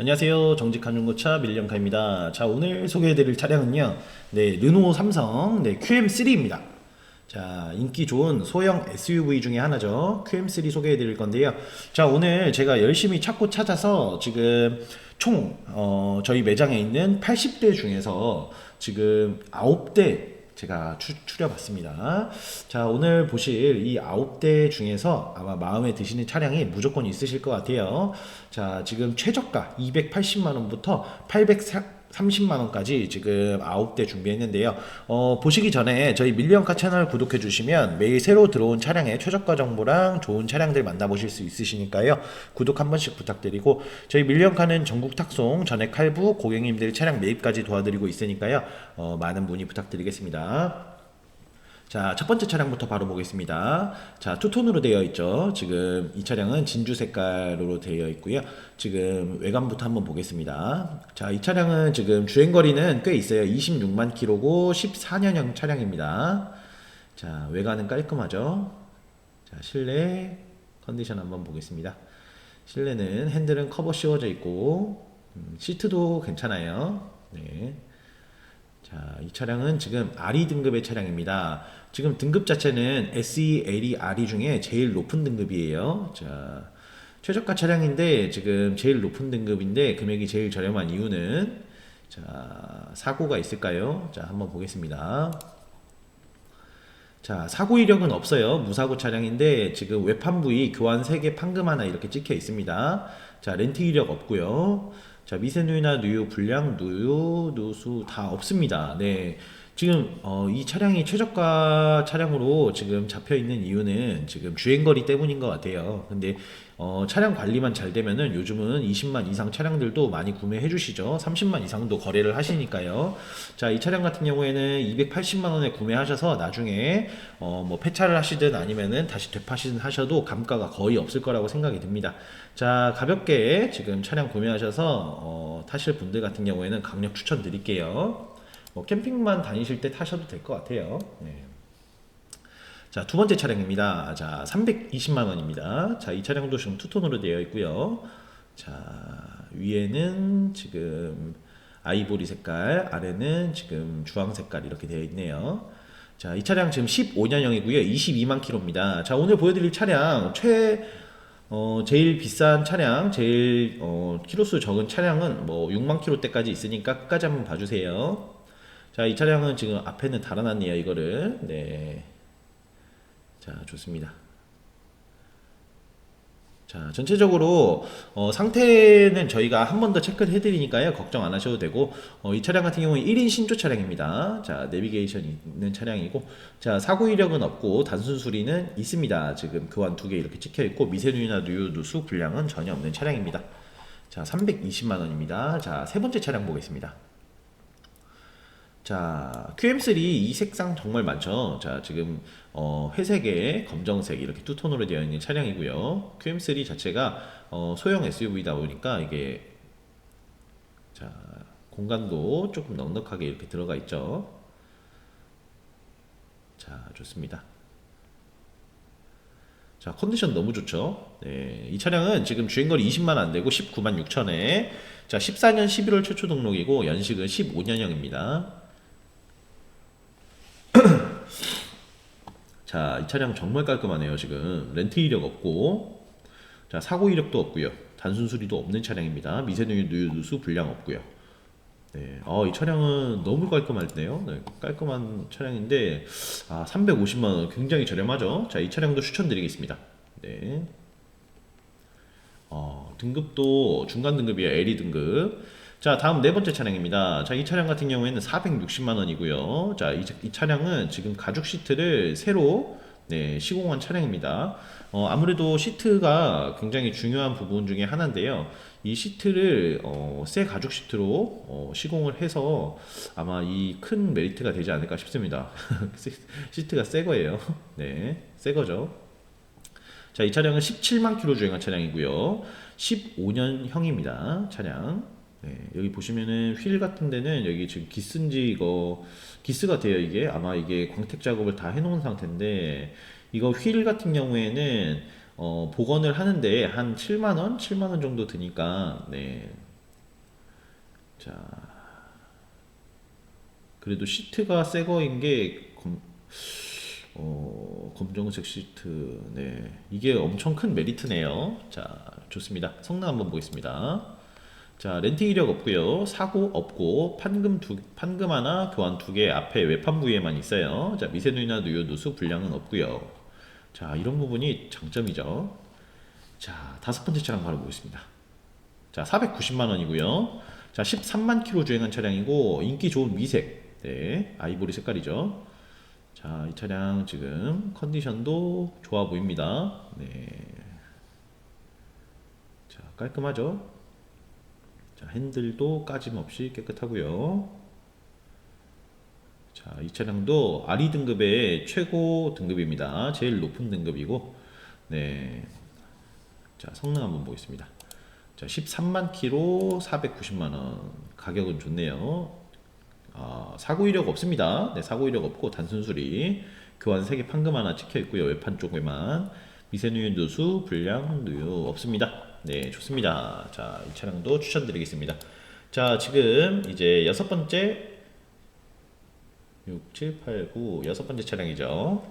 안녕하세요. 정직한 중고차 밀령카입니다. 자, 오늘 소개해드릴 차량은요. 네, 르노 삼성 네, QM3입니다. 자, 인기 좋은 소형 SUV 중에 하나죠. QM3 소개해 드릴 건데요. 자, 오늘 제가 열심히 찾고 찾아서 지금 총, 어, 저희 매장에 있는 80대 중에서 지금 9대 제가 추, 추려봤습니다. 자, 오늘 보실 이 9대 중에서 아마 마음에 드시는 차량이 무조건 있으실 것 같아요. 자, 지금 최저가 280만원부터 830만 원까지 지금 9대 준비했는데요. 어, 보시기 전에 저희 밀리언카 채널 구독해 주시면 매일 새로 들어온 차량의 최저가 정보랑 좋은 차량들 만나보실 수 있으시니까요. 구독 한 번씩 부탁드리고 저희 밀리언카는 전국 탁송, 전액 할부, 고객님들 차량 매입까지 도와드리고 있으니까요. 어, 많은 문의 부탁드리겠습니다. 자, 첫 번째 차량부터 바로 보겠습니다. 자, 투톤으로 되어 있죠. 지금 이 차량은 진주 색깔로 되어 있고요. 지금 외관부터 한번 보겠습니다. 자, 이 차량은 지금 주행 거리는 꽤 있어요. 26만 킬로고 14년형 차량입니다. 자, 외관은 깔끔하죠. 자, 실내 컨디션 한번 보겠습니다. 실내는 핸들은 커버 씌워져 있고 음, 시트도 괜찮아요. 네. 자, 이 차량은 지금 RE 등급의 차량입니다. 지금 등급 자체는 SE, LE, RE 중에 제일 높은 등급이에요. 자, 최저가 차량인데 지금 제일 높은 등급인데 금액이 제일 저렴한 이유는 자, 사고가 있을까요? 자, 한번 보겠습니다. 자, 사고 이력은 없어요. 무사고 차량인데 지금 외판 부위 교환 3개 판금 하나 이렇게 찍혀 있습니다. 자, 렌트 이력 없고요. 자, 미세누이나 누유, 불량, 누유, 누수 다 없습니다. 네. 지금 어, 이 차량이 최저가 차량으로 지금 잡혀 있는 이유는 지금 주행거리 때문인 것 같아요. 근데 어, 차량 관리만 잘 되면은 요즘은 20만 이상 차량들도 많이 구매해 주시죠. 30만 이상도 거래를 하시니까요. 자, 이 차량 같은 경우에는 280만 원에 구매하셔서 나중에 어, 뭐 폐차를 하시든 아니면은 다시 되파시든 하셔도 감가가 거의 없을 거라고 생각이 듭니다. 자, 가볍게 지금 차량 구매하셔서 어, 타실 분들 같은 경우에는 강력 추천드릴게요. 뭐 캠핑만 다니실 때 타셔도 될 것 같아요. 네. 자, 두 번째 차량입니다. 자, 320만 원입니다. 자, 이 차량도 지금 투톤으로 되어 있고요. 자, 위에는 지금 아이보리 색깔, 아래는 지금 주황 색깔 이렇게 되어 있네요. 자, 이 차량 지금 15년형이고요. 22만 킬로입니다. 자, 오늘 보여드릴 차량 최 어, 제일 비싼 차량, 제일 어, 키로수 적은 차량은 뭐 6만 킬로대까지 있으니까 끝까지 한번 봐주세요. 자, 이 차량은 지금 앞에는 달아놨네요, 이거를. 네. 자, 좋습니다. 자, 전체적으로 어, 상태는 저희가 한 번 더 체크를 해드리니까요. 걱정 안 하셔도 되고 어, 이 차량 같은 경우는 1인 신조 차량입니다. 자, 내비게이션이 있는 차량이고 자, 사고 이력은 없고 단순 수리는 있습니다. 지금 교환 두 개 이렇게 찍혀 있고 미세누유나 누유 누수 불량은 전혀 없는 차량입니다. 자, 320만 원입니다. 자, 세 번째 차량 보겠습니다. 자, QM3 이 색상 정말 많죠. 자, 지금 어, 회색에 검정색 이렇게 투톤으로 되어 있는 차량이고요. QM3 자체가 어, 소형 SUV다 보니까 이게 자, 공간도 조금 넉넉하게 이렇게 들어가 있죠. 자, 좋습니다. 자, 컨디션 너무 좋죠. 네, 이 차량은 지금 주행거리 20만 안 되고 19만 6천에 자, 14년 11월 최초 등록이고 연식은 15년형입니다. 자, 이 차량 정말 깔끔하네요, 지금. 렌트 이력 없고, 자, 사고 이력도 없고요. 단순 수리도 없는 차량입니다. 미세누유 누유 누수 불량 없고요. 네, 어, 이 차량은 너무 깔끔하네요. 네, 깔끔한 차량인데, 아, 350만 원 굉장히 저렴하죠. 자, 이 차량도 추천드리겠습니다. 네. 어, 등급도 중간 등급이에요. LE 등급. 자, 다음 네 번째 차량입니다. 자, 이 차량 같은 경우에는 460만 원이고요. 자, 이, 이 차량은 지금 가죽 시트를 새로 네, 시공한 차량입니다. 어, 아무래도 시트가 굉장히 중요한 부분 중에 하나인데요. 이 시트를 어, 새 가죽 시트로 어, 시공을 해서 아마 이 큰 메리트가 되지 않을까 싶습니다. 시트가 새 거예요. 네, 새 거죠. 자, 이 차량은 17만 킬로 주행한 차량이고요. 15년형입니다. 차량. 네, 여기 보시면은 휠 같은 데는 여기 지금 기스인지 이거 기스가 돼요 이게 아마 이게 광택 작업을 다 해놓은 상태인데 이거 휠 같은 경우에는 어, 복원을 하는데 한 7만 원, 7만 원 정도 드니까 네 자, 그래도 시트가 새 거인 게 검, 어, 검정색 시트. 네. 이게 엄청 큰 메리트네요. 자, 좋습니다. 성능 한번 보겠습니다. 자, 렌트 이력 없고요. 사고 없고 판금 두 판금 하나, 교환 두 개 앞에 외판 부위에만 있어요. 자, 미세누이나 누유 누수 불량은 없고요. 자, 이런 부분이 장점이죠. 자, 다섯 번째 차량 바로 보겠습니다. 자, 490만 원이고요. 자, 13만 킬로 주행한 차량이고 인기 좋은 미색. 네, 아이보리 색깔이죠. 자, 이 차량 지금 컨디션도 좋아 보입니다. 네. 자, 깔끔하죠? 자, 핸들도 까짐없이 깨끗하고요. 자, 이 차량도 RE 등급의 최고 등급입니다. 제일 높은 등급이고, 네. 자, 성능 한번 보겠습니다. 자, 13만 킬로 490만 원. 가격은 좋네요. 아, 사고 이력 없습니다. 네, 사고 이력 없고 단순 수리. 교환 3개 판금 하나 찍혀 있고요. 외판 쪽에만 미세누유 누수 불량 누유 없습니다. 네, 좋습니다. 자, 이 차량도 추천드리겠습니다. 자, 지금 이제 여섯 번째 6, 7, 8, 9 여섯 번째 차량이죠.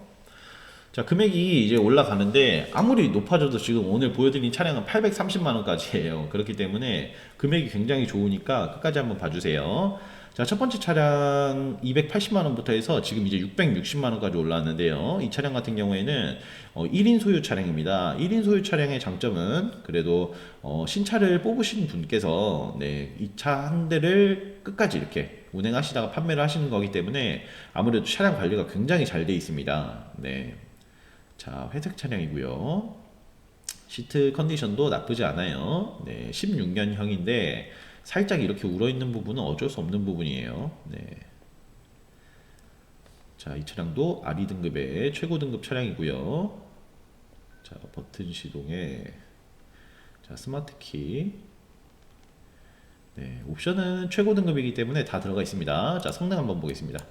자, 금액이 이제 올라가는데 아무리 높아져도 지금 오늘 보여드린 차량은 830만 원까지예요. 그렇기 때문에 금액이 굉장히 좋으니까 끝까지 한번 봐주세요. 자, 첫 번째 차량 280만 원부터 해서 지금 이제 660만 원까지 올라왔는데요. 이 차량 같은 경우에는 어, 1인 소유 차량입니다. 1인 소유 차량의 장점은 그래도 어, 신차를 뽑으신 분께서 네, 이 차 한 대를 끝까지 이렇게 운행하시다가 판매를 하시는 거기 때문에 아무래도 차량 관리가 굉장히 잘 돼 있습니다. 네. 자, 회색 차량이고요. 시트 컨디션도 나쁘지 않아요. 네, 16년형인데 살짝 이렇게 울어 있는 부분은 어쩔 수 없는 부분이에요. 네. 자, 이 차량도 RE 등급의 최고 등급 차량이고요. 자, 버튼 시동에 자, 스마트 키. 네, 옵션은 최고 등급이기 때문에 다 들어가 있습니다. 자, 성능 한번 보겠습니다.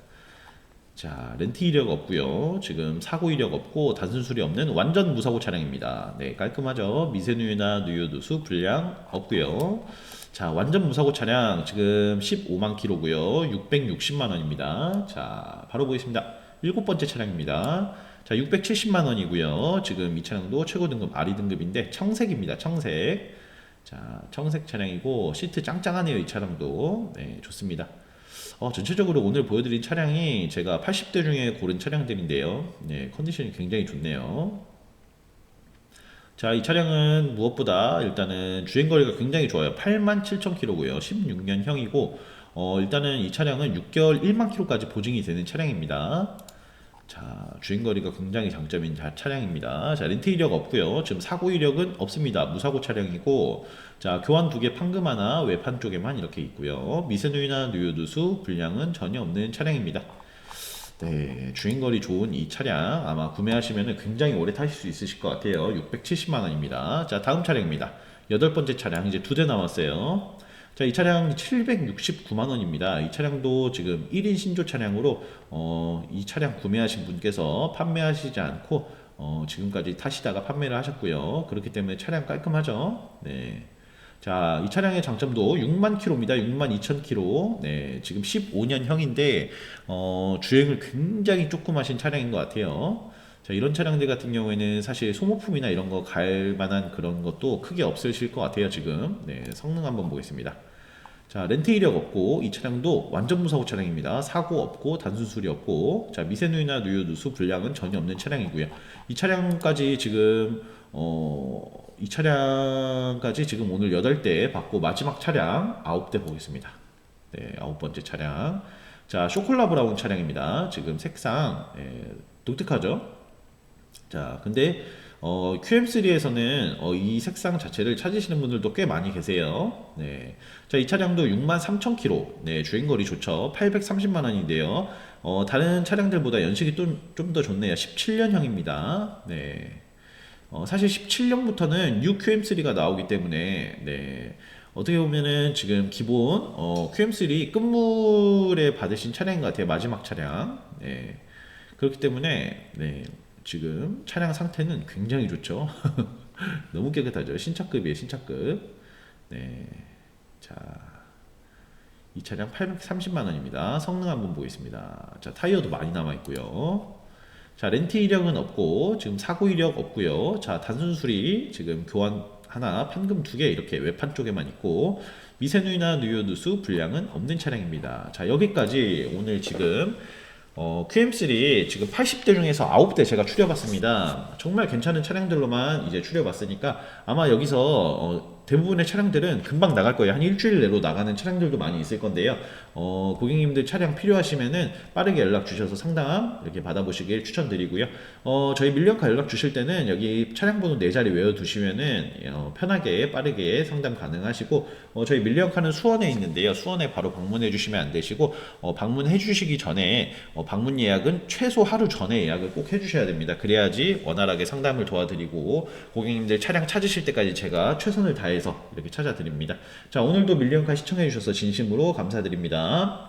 자, 렌트 이력 없고요. 지금 사고 이력 없고 단순 수리 없는 완전 무사고 차량입니다. 네, 깔끔하죠. 미세누유나 누유 누수 불량 없고요. 자, 완전 무사고 차량 지금 15만 킬로고요. 660만 원입니다. 자, 바로 보겠습니다. 일곱 번째 차량입니다. 자, 670만 원이고요. 지금 이 차량도 최고 등급 RE 등급인데 청색입니다. 청색. 자, 청색 차량이고 시트 짱짱하네요. 이 차량도. 네, 좋습니다. 어, 전체적으로 오늘 보여드린 차량이 제가 80대 중에 고른 차량들인데요. 네, 컨디션이 굉장히 좋네요. 자, 이 차량은 무엇보다 일단은 주행거리가 굉장히 좋아요. 87,000km고요. 16년형이고, 어, 일단은 이 차량은 6개월 1만 km까지 보증이 되는 차량입니다. 자, 주행거리가 굉장히 장점인 자- 차량입니다. 자, 렌트 이력 없고요. 지금 사고 이력은 없습니다. 무사고 차량이고, 자, 교환 두 개 판금 하나 외판 쪽에만 이렇게 있고요. 미세누유나 누유 누수 불량은 전혀 없는 차량입니다. 네, 주행거리 좋은 이 차량 아마 구매하시면 굉장히 오래 타실 수 있으실 것 같아요. 670만 원입니다. 자, 다음 차량입니다. 여덟 번째 차량 이제 두 대 남았어요. 자, 이 차량 769만 원입니다. 이 차량도 지금 1인 신조 차량으로 어, 이 차량 구매하신 분께서 판매하시지 않고 어, 지금까지 타시다가 판매를 하셨고요. 그렇기 때문에 차량 깔끔하죠. 네. 자, 이 차량의 장점도 6만 킬로입니다. 6만 2천 킬로. 네, 지금 15년형인데 어, 주행을 굉장히 조금 하신 차량인 것 같아요. 자, 이런 차량들 같은 경우에는 사실 소모품이나 이런 거 갈 만한 그런 것도 크게 없으실 것 같아요, 지금. 네, 성능 한번 보겠습니다. 자, 렌트 이력 없고 이 차량도 완전 무사고 차량입니다. 사고 없고 단순 수리 없고 자, 미세누이나 누유 누수 불량은 전혀 없는 차량이고요. 이 차량까지 지금 어, 이 차량까지 지금 오늘 8대 받고 마지막 차량 9대 보겠습니다. 네, 아홉 번째 차량. 자, 쇼콜라 브라운 차량입니다. 지금 색상 예, 독특하죠? 자, 근데 어, QM3에서는 어, 이 색상 자체를 찾으시는 분들도 꽤 많이 계세요. 네. 자, 이 차량도 63,000km. 네, 주행거리 좋죠. 830만 원인데요. 어, 다른 차량들보다 연식이 좀더 좋네요. 17년형입니다. 네. 어, 사실 17년부터는 new QM3가 나오기 때문에 네. 어떻게 보면은 지금 기본 어, QM3 끝물에 받으신 차량인 것 같아요. 마지막 차량. 네. 그렇기 때문에 네. 지금 차량 상태는 굉장히 좋죠. 너무 깨끗하죠. 신차급이에요, 신차급. 네. 자. 이 차량 830만 원입니다. 성능 한번 보겠습니다. 자, 타이어도 많이 남아 있고요. 자, 렌트 이력은 없고 지금 사고 이력 없고요. 자, 단순 수리 지금 교환 하나, 판금 두 개 이렇게 외판 쪽에만 있고 미세누이나 누유 누수 불량은 없는 차량입니다. 자, 여기까지 오늘 지금 어, QM3 지금 80대 중에서 9대 제가 추려봤습니다. 정말 괜찮은 차량들로만 이제 추려봤으니까 아마 여기서 어, 대부분의 차량들은 금방 나갈 거예요. 한 일주일 내로 나가는 차량들도 많이 있을 건데요. 어, 고객님들 차량 필요하시면은 빠르게 연락 주셔서 상담 이렇게 받아보시길 추천드리고요. 어, 저희 밀려카 연락 주실 때는 여기 차량 번호 네 자리 외워두시면은 어, 편하게 빠르게 상담 가능하시고 어, 저희 밀려카는 수원에 있는데요. 수원에 바로 방문해 주시면 안 되시고 어, 방문해 주시기 전에 어, 방문 예약은 최소 하루 전에 예약을 꼭 해주셔야 됩니다. 그래야지 원활하게 상담을 도와드리고 고객님들 차량 찾으실 때까지 제가 최선을 다해 서 이렇게 찾아드립니다. 자 오늘도 밀리언카 시청해 주셔서 진심으로 감사드립니다.